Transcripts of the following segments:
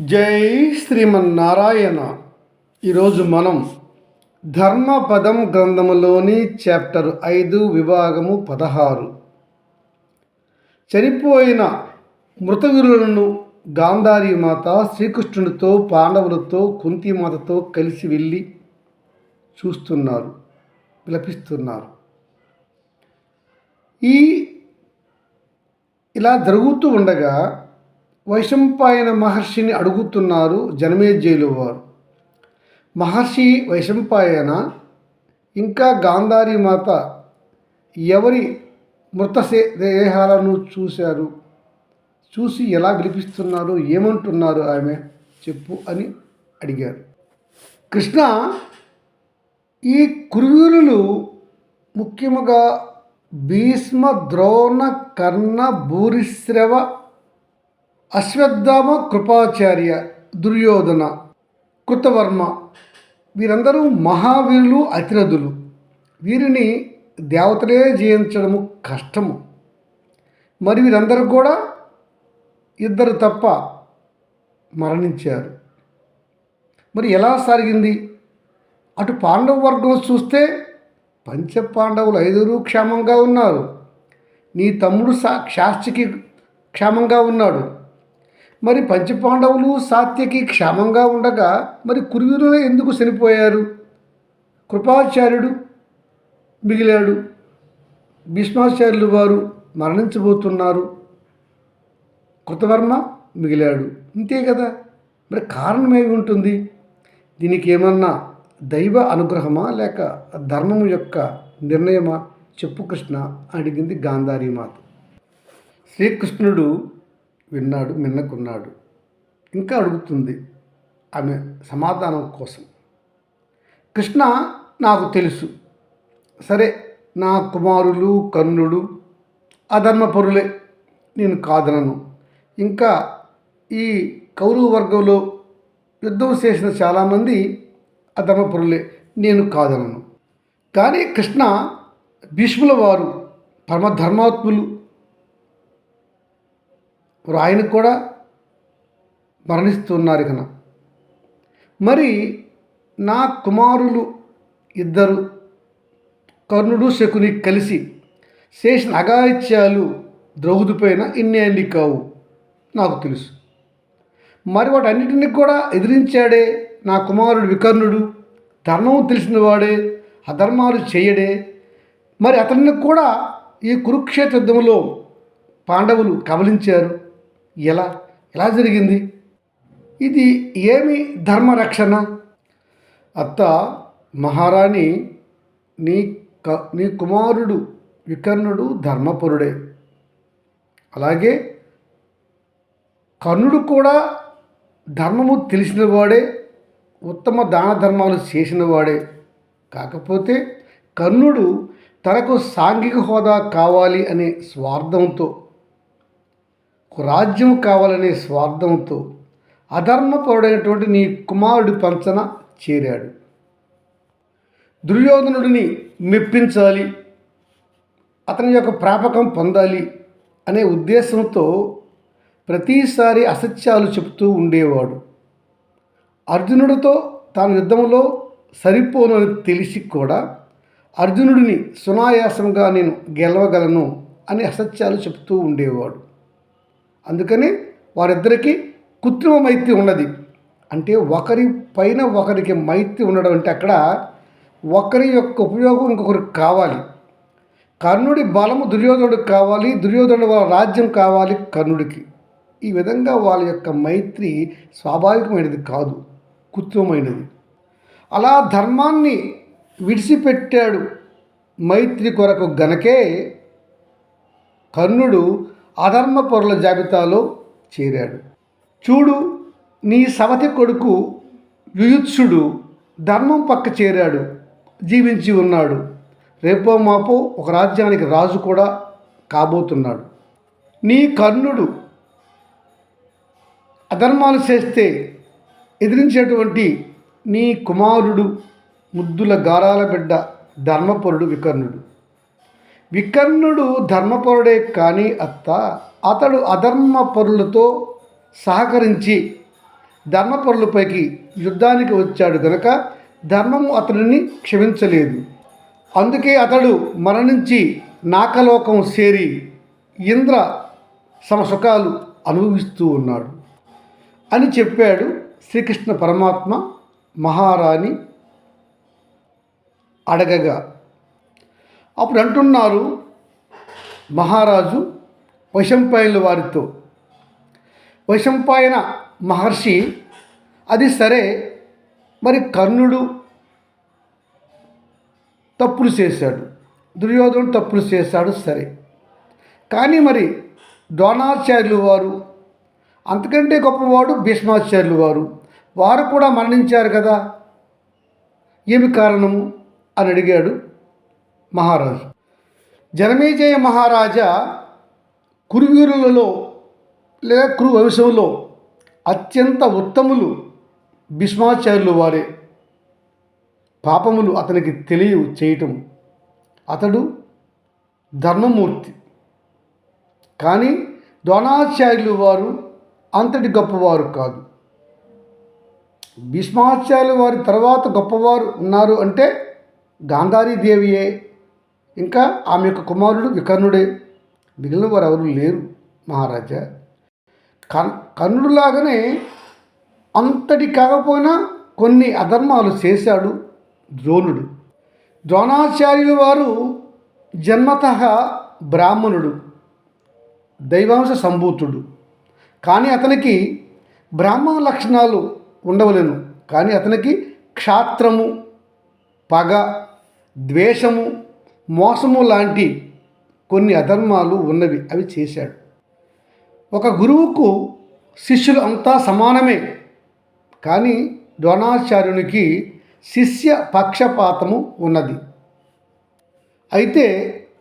జై శ్రీమన్నారాయణ. ఈరోజు మనం ధర్మపదం గ్రంథములోని చాప్టర్ ఐదు విభాగము పదహారు. చనిపోయిన మృతవీరులను గాంధారి మాత శ్రీకృష్ణుడితో పాండవులతో కుంతిమాతతో కలిసి వెళ్ళి చూస్తున్నారు విలపిస్తున్నారు. ఈ ఇలా జరుగుతూ ఉండగా వైశంపాయన మహర్షిని అడుగుతున్నారు జనమేజయులు వారు. మహర్షి వైశంపాయన ఇంకా గాంధారి మాత ఎవరి మృత దేహాలను చూశారు? చూసి ఎలా విలిపిస్తున్నారు? ఏమంటున్నారు ఆమె? చెప్పు అని అడిగారు. కృష్ణ ఈ కురువీరులు ముఖ్యముగా భీష్మ ద్రోణ కర్ణ భూరిశ్రవ అశ్వత్థామ కృపాచార్య దుర్యోధన కృతవర్మ. వీరందరూ మహావీరులు అతిరథులు. వీరిని దేవతలే జయించడము కష్టము. మరి వీరందరూ కూడా ఇద్దరు తప్ప మరణించారు. మరి ఎలా సాగింది? అటు పాండవ వర్గం చూస్తే పంచ పాండవులు ఐదుగురు క్షేమంగా ఉన్నారు. నీ తమ్ముడు సా శాస్త్రికి క్షేమంగా ఉన్నాడు. మరి పంచపాండవులు సాత్యకి క్షేమంగా ఉండగా మరి కురువీరులు ఎందుకు చనిపోయారు? కృపాచార్యుడు మిగిలాడు. భీష్మాచార్యులు వారు మరణించబోతున్నారు. కృతవర్మ మిగిలాడు. అంతే కదా? మరి కారణం ఏమి ఉంటుంది? దీనికి ఏమన్నా దైవ అనుగ్రహమా లేక ధర్మం యొక్క నిర్ణయమా? చెప్పు కృష్ణ అడిగింది గాంధారి మాత. శ్రీకృష్ణుడు విన్నాడు మిన్నకున్నాడు. ఇంకా అడుగుతుంది ఆమె సమాధానం కోసం. కృష్ణ నాకు తెలుసు. సరే నా కుమారులు కర్ణుడు అధర్మపరులే. నేను కాదనను. ఇంకా ఈ కౌరవ వర్గంలో యుద్ధం చేసిన చాలామంది అధర్మపరులే. నేను కాదనను. కానీ కృష్ణ భీష్ముల వారు పరమధర్మాత్ములు. మరి ఆయనకు కూడా మరణిస్తున్నారు కన మరి నా కుమారులు ఇద్దరు కర్ణుడు శకుని కలిసి చేసిన అగాయిత్యాలు ద్రౌపదిపైన ఇన్నేండి కావు నాకు తెలుసు. మరి వాటన్నిటిని కూడా ఎదిరించాడే నా కుమారుడు వికర్ణుడు ధర్మం తెలిసిన వాడే అధర్మాలు చేయడే. మరి అతన్ని కూడా ఈ కురుక్షేత్ర యుద్ధంలో పాండవులు కబలించారు. ఎలా? ఎలా జరిగింది? ఇది ఏమి ధర్మరక్షణ? అత్త మహారాణి నీ క నీ కుమారుడు వికర్ణుడు ధర్మపరుడే. అలాగే కర్ణుడు కూడా ధర్మము తెలిసినవాడే ఉత్తమ దాన ధర్మాలు చేసినవాడే. కాకపోతే కర్ణుడు తనకు సాంఘిక హోదా కావాలి అనే స్వార్థంతో రాజ్యం కావాలనే స్వార్థంతో అధర్మపరుడైనటువంటి నీ కుమారుడి పంచన చేరాడు. దుర్యోధనుడిని మెప్పించాలి అతని యొక్క ప్రాపకం పొందాలి అనే ఉద్దేశంతో ప్రతిసారి అసత్యాలు చెప్తూ ఉండేవాడు. అర్జునుడితో తాను యుద్ధంలో సరిపోను అని తెలిసి కూడా అర్జునుడిని సునాయాసంగా నేను గెలవగలను అని అసత్యాలు చెప్తూ ఉండేవాడు. అందుకని వారిద్దరికీ కృత్రిమ మైత్రి ఉన్నది. అంటే ఒకరి పైన ఒకరికి మైత్రి ఉండడం అంటే అక్కడ ఒకరి యొక్క ఉపయోగం ఇంకొకరికి కావాలి. కర్ణుడి బలము దుర్యోధనుడికి కావాలి దుర్యోధనుడు వాళ్ళ రాజ్యం కావాలి కర్ణుడికి. ఈ విధంగా వాళ్ళ యొక్క మైత్రి స్వాభావికమైనది కాదు కృత్రిమమైనది. అలా ధర్మాన్ని విడిచిపెట్టాడు మైత్రి కొరకు గనకే కర్ణుడు అధర్మ పరుల జాబితాలో చేరాడు. చూడు నీ సవతి కొడుకు యుయుత్సుడు ధర్మం పక్క చేరాడు జీవించి ఉన్నాడు. రేపో మాపో ఒక రాజ్యానికి రాజు కూడా కాబోతున్నాడు. నీ కర్ణుడు అధర్మాలు చేస్తే ఎదిరించేటువంటి నీ కుమారుడు ముద్దుల గారాల బిడ్డ ధర్మపరుడు వికర్ణుడు. వికర్ణుడు ధర్మపరుడే కానీ అత్త అతడు అధర్మపరులతో సహకరించి ధర్మపరులపైకి యుద్ధానికి వచ్చాడు కనుక ధర్మము అతడిని క్షమించలేదు. అందుకే అతడు మరణించి నాకలోకం చేరి ఇంద్ర సమసుఖాలు అనుభవిస్తూ ఉన్నాడు. అని చెప్పాడు శ్రీకృష్ణ పరమాత్మ మహారాణి. అడగగా అప్పుడు అంటున్నారు మహారాజు వైశంపాయనుల వారితో. వైశంపాయన మహర్షి అది సరే మరి కర్ణుడు తప్పులు చేశాడు దుర్యోధనుడు తప్పులు చేశాడు సరే. కానీ మరి ద్రోణాచార్యులు వారు అంతకంటే గొప్పవాడు భీష్మాచార్యులు వారు వారు కూడా మరణించారు కదా. ఏమి కారణము? అని అడిగాడు మహారాజు. జనమేజయ మహారాజా కురువీరులలో లేదా కురు వంశంలో అత్యంత ఉత్తములు భీష్మాచార్యులు వారే. పాపములు అతనికి తెలియ చేయటం. అతడు ధర్మమూర్తి. కానీ ద్రోణాచార్యులు వారు అంతటి గొప్పవారు కాదు. భీష్మాచార్యులు వారి తర్వాత గొప్పవారు ఉన్నారు అంటే గాంధారీదేవియే. ఇంకా ఆమె యొక్క కుమారుడు వికర్ణుడే. మిగిలిన వారు ఎవరు లేరు మహారాజా. కన్ కర్ణుడిలాగానే అంతటి కాకపోయినా కొన్ని అధర్మాలు చేశాడు ద్రోణుడు. ద్రోణాచార్యుల వారు జన్మత బ్రాహ్మణుడు దైవాంశ సంభూతుడు. కానీ అతనికి బ్రాహ్మణ లక్షణాలు ఉండవలేను. కానీ అతనికి క్షాత్రము పగ ద్వేషము మోసము లాంటి కొన్ని అధర్మాలు ఉన్నవి అవి చేశాడు. ఒక గురువుకు శిష్యులు అంతా సమానమే. కానీ ద్రోణాచార్యునికి శిష్య పక్షపాతము ఉన్నది. అయితే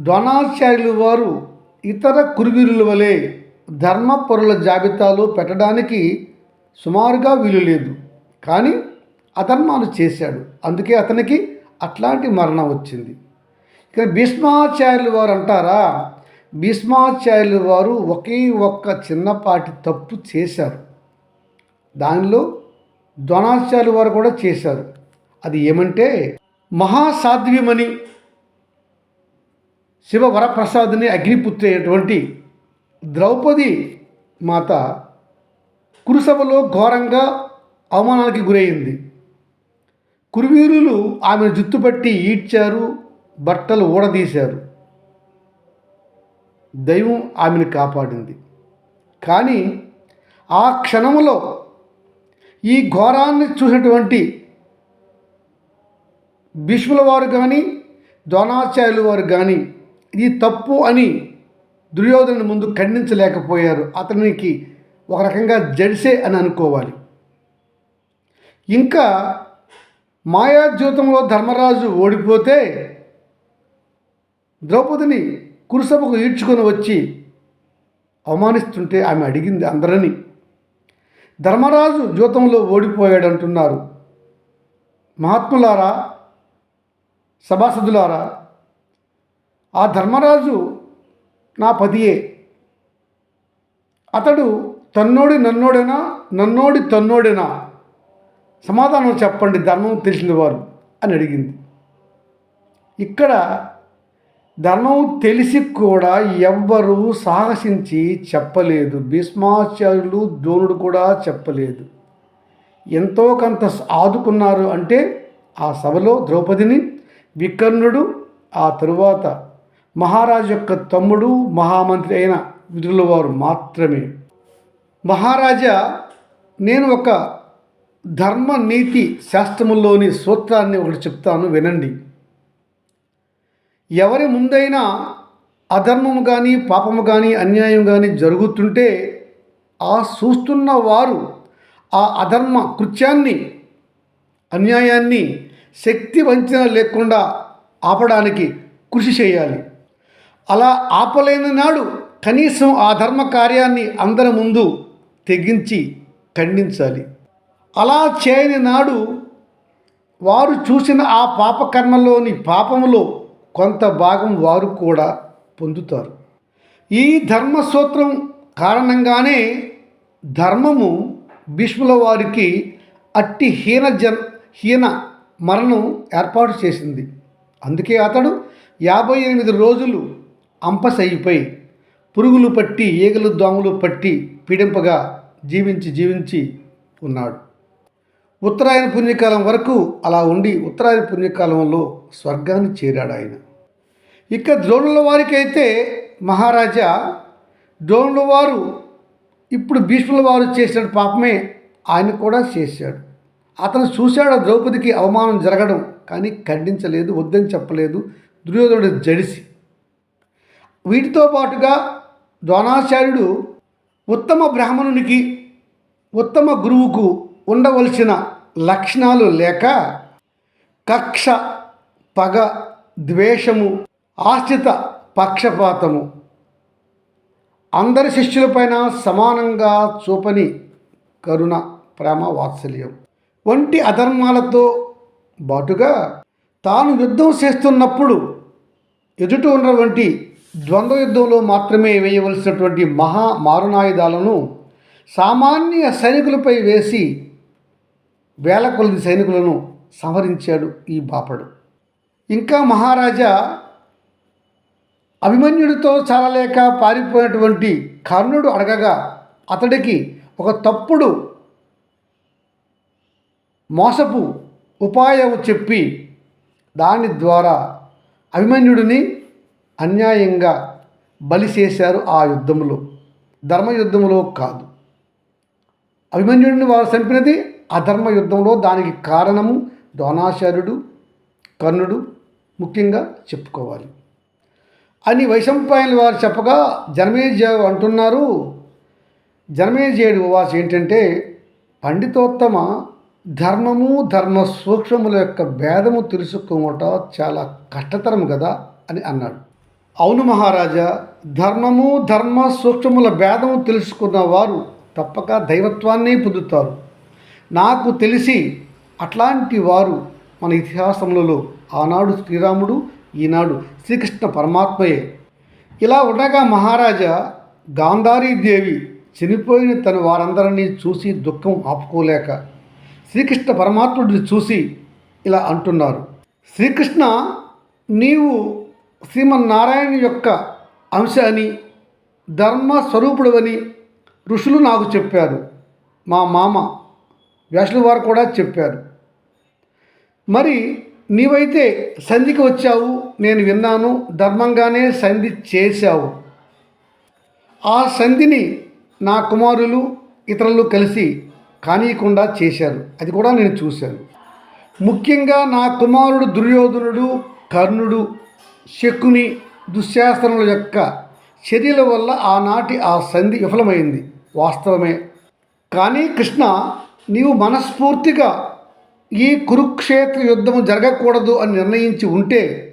ద్రోణాచార్యులు వారు ఇతర కురువీరుల వలె ధర్మపరుల జాబితాలో పెట్టడానికి సుమారుగా వీలు లేదు. కానీ అధర్మాలు చేశాడు. అందుకే అతనికి అట్లాంటి మరణం వచ్చింది. కానీ భీష్మాచార్యులు వారు అంటారా? భీష్మాచార్యులు వారు ఒకే ఒక్క చిన్నపాటి తప్పు చేశారు. దానిలో ద్రోణాచార్యులు వారు కూడా చేశారు. అది ఏమంటే మహాసాధ్వ్యమని శివ వరప్రసాద్ని అగ్నిపుత్రేటువంటి ద్రౌపది మాత కురుసభలో ఘోరంగా అవమానానికి గురైంది. కురువీరులు ఆమెను జుత్తుపట్టి ఈడ్చారు బట్టలు ఊడదీశారు. దైవం ఆమెను కాపాడింది. కానీ ఆ క్షణంలో ఈ ఘోరాన్ని చూసినటువంటి భీష్ముల వారు కానీ ద్రోణాచార్యుల వారు కానీ ఇది తప్పు అని దుర్యోధను ముందు ఖండించలేకపోయారు. అతనికి ఒక రకంగా జడిసే అని అనుకోవాలి. ఇంకా మాయాజ్యూతంలో ధర్మరాజు ఓడిపోతే ద్రౌపదిని కురుసభకు ఈడ్చుకొని వచ్చి అవమానిస్తుంటే ఆమె అడిగింది అందరినీ. ధర్మరాజు జూతంలో ఓడిపోయాడు అంటున్నారు మహాత్ములారా సభాసదులారా ఆ ధర్మరాజు నా పదియే అతడు తన్నోడి నన్నోడేనా నన్నోడి తన్నోడేనా? సమాధానం చెప్పండి ధర్మం తెలిసిన వారు అని అడిగింది. ఇక్కడ ధర్మం తెలిసి కూడా ఎవ్వరూ సాహసించి చెప్పలేదు. భీష్మాచార్యులు ద్రోణుడు కూడా చెప్పలేదు. ఎంతో కొంత ఆదుకున్నారు అంటే ఆ సభలో ద్రౌపదిని వికర్ణుడు ఆ తరువాత మహారాజు యొక్క తమ్ముడు మహామంత్రి అయిన విధుల వారు మాత్రమే. మహారాజా నేను ఒక ధర్మ నీతి శాస్త్రములోని సూత్రాన్ని ఒకటి చెప్తాను వినండి. ఎవరి ముందైనా అధర్మము కానీ పాపము కానీ అన్యాయం కానీ జరుగుతుంటే ఆ చూస్తున్న వారు ఆ అధర్మ కృత్యాన్ని అన్యాయాన్ని శక్తి వంచన లేకుండా ఆపడానికి కృషి చేయాలి. అలా ఆపలేని నాడు కనీసం ఆ ధర్మ కార్యాన్ని అందరి ముందు తెగించి ఖండించాలి. అలా చేయని నాడు వారు చూసిన ఆ పాపకర్మలోని పాపములో కొంత భాగం వారు కూడా పొందుతారు. ఈ ధర్మసూత్రం కారణంగానే ధర్మము భీష్ముల వారికి అట్టి హీన జన్ హీన మరణం ఏర్పాటు చేసింది. అందుకే అతడు యాభై ఎనిమిది రోజులు అంపసైపోయి పురుగులు పట్టి ఈగలు దోమలు పట్టి పీడింపగా జీవించి జీవించి ఉన్నాడు. ఉత్తరాయణ పుణ్యకాలం వరకు అలా ఉండి ఉత్తరాయణ పుణ్యకాలంలో స్వర్గాన్ని చేరాడు ఆయన. ఇక ద్రోణుల వారికైతే మహారాజా ద్రోణుల వారు ఇప్పుడు భీష్ముల వారు చేసిన పాపమే ఆయన కూడా చేశాడు. అతను చూశాడు ద్రౌపదికి అవమానం జరగడం కానీ ఖండించలేదు వద్దని చెప్పలేదు. దుర్యోధనుడు జడిసి. వీటితో పాటుగా ద్రోణాచార్యుడు ఉత్తమ బ్రాహ్మణునికి ఉత్తమ గురువుకు ఉండవలసిన లక్షణాలు లేక కక్ష పగ ద్వేషము ఆశ్రిత పక్షపాతము. అందరి శిష్యులపైన సమానంగా చూపని కరుణ ప్రేమ వాత్సల్యం. వంటి అధర్మాలతో బాటుగా తాను యుద్ధం చేస్తున్నప్పుడు ఎదుట ఉన్నటువంటి ద్వంద్వ యుద్ధంలో మాత్రమే వేయవలసినటువంటి మహా మారునాయుధాలను సామాన్య సైనికులపై వేసి వేల కొలది సైనికులను సంహరించాడు ఈ బాపడు. ఇంకా మహారాజా అభిమన్యుడితో చాలలేక పారిపోయినటువంటి కర్ణుడు అడగగా అతడికి ఒక తప్పుడు మోసపు ఉపాయం చెప్పి దాని ద్వారా అభిమన్యుడిని అన్యాయంగా బలి చేశారు ఆ యుద్ధంలో ధర్మయుద్ధంలో కాదు. అభిమన్యుడిని వారు చంపినది అధర్మ యుద్ధంలో దానికి కారణము ద్రోణాచార్యుడు కర్ణుడు ముఖ్యంగా చెప్పుకోవాలి. అని వైశంపాయన వారు చెప్పగా జనమేజయుడు అంటున్నారు జనమేజయుడు వాసు ఏంటంటే పండితోత్తమ ధర్మము ధర్మ సూక్ష్మముల యొక్క భేదము తెలుసుకోవట చాలా కష్టతరం కదా అని అన్నాడు. అవును మహారాజా ధర్మము ధర్మ సూక్ష్మముల భేదము తెలుసుకున్న వారు తప్పక దైవత్వాన్నే పొందుతారు. నాకు తెలిసి అట్లాంటి వారు మన ఇతిహాసములలో ఆనాడు శ్రీరాముడు ఈనాడు శ్రీకృష్ణ పరమాత్మయే. ఇలా ఉండగా మహారాజా గాంధారీదేవి చనిపోయిన తన వారందరినీ చూసి దుఃఖం ఆపుకోలేక శ్రీకృష్ణ పరమాత్ముడిని చూసి ఇలా అంటున్నారు. శ్రీకృష్ణ నీవు శ్రీమన్నారాయణ యొక్క అంశ అని ధర్మ స్వరూపుడవని ఋషులు నాకు చెప్పారు. మా మామ వ్యాసుల వారు కూడా చెప్పారు. మరి నీవైతే సంధికి వచ్చావు? నేను విన్నాను ధర్మంగానే సంధి చేశావు. ఆ సంధిని నా కుమారులు ఇతరులు కలిసి కానీయకుండా చేశారు. అది కూడా నేను చూశాను. ముఖ్యంగా నా కుమారుడు దుర్యోధనుడు కర్ణుడు శకుని దుశ్శాస్త్రముల యొక్క చర్యల వల్ల ఆనాటి ఆ సంధి విఫలమైంది. వాస్తవమే. కానీ కృష్ణ నీవు మనస్ఫూర్తిగా ఈ కురుక్షేత్ర యుద్ధము జరగకూడదు అని నిర్ణయించి ఉంటే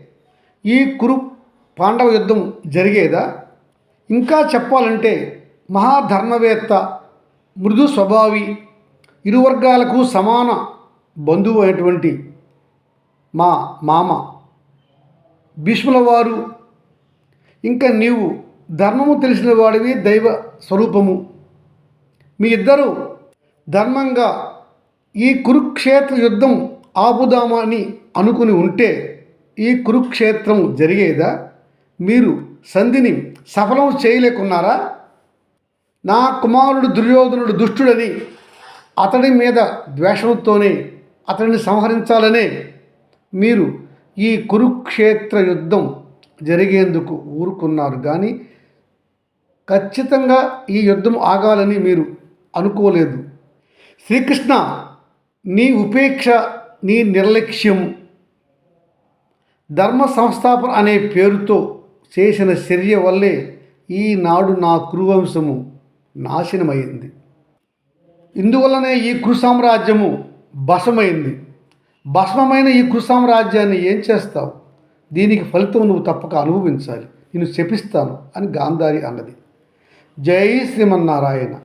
ఈ కురు పాండవ యుద్ధం జరిగేదా? ఇంకా చెప్పాలంటే మహాధర్మవేత్త మృదు స్వభావి ఇరు వర్గాలకు సమాన బంధువు అయినటువంటి మా మామ. భీష్ముల వారు ఇంకా నీవు ధర్మము తెలిసిన వాడివి దైవ స్వరూపము. మీ ఇద్దరు ధర్మంగా ఈ కురుక్షేత్ర యుద్ధం ఆపుదామని అనుకుని ఉంటే ఈ కురుక్షేత్రం జరిగేదా? మీరు సంధిని సఫలం చేయలేకున్నారా? నా కుమారుడు దుర్యోధనుడు దుష్టుడని అతడి మీద ద్వేషంతోనే అతడిని సంహరించాలనే మీరు ఈ కురుక్షేత్ర యుద్ధం జరిగేందుకు ఊరుకున్నారు. కానీ ఖచ్చితంగా ఈ యుద్ధం ఆగాలని మీరు అనుకోలేదు. శ్రీకృష్ణ నీ ఉపేక్ష నీ నిర్లక్ష్యం ధర్మ సంస్థాపన అనే పేరుతో చేసిన చర్య వల్లే ఈనాడు నా కురువంశము నాశనమైంది. ఇందువల్లనే ఈ కురు సామ్రాజ్యము భసమైంది భస్మమైన ఈ కురు సామ్రాజ్యాన్ని ఏం చేస్తావు? దీనికి ఫలితం నువ్వు తప్పక అనుభవించాలి. నేను శపిస్తాను అని గాంధారి అన్నది. జై శ్రీమన్నారాయణ.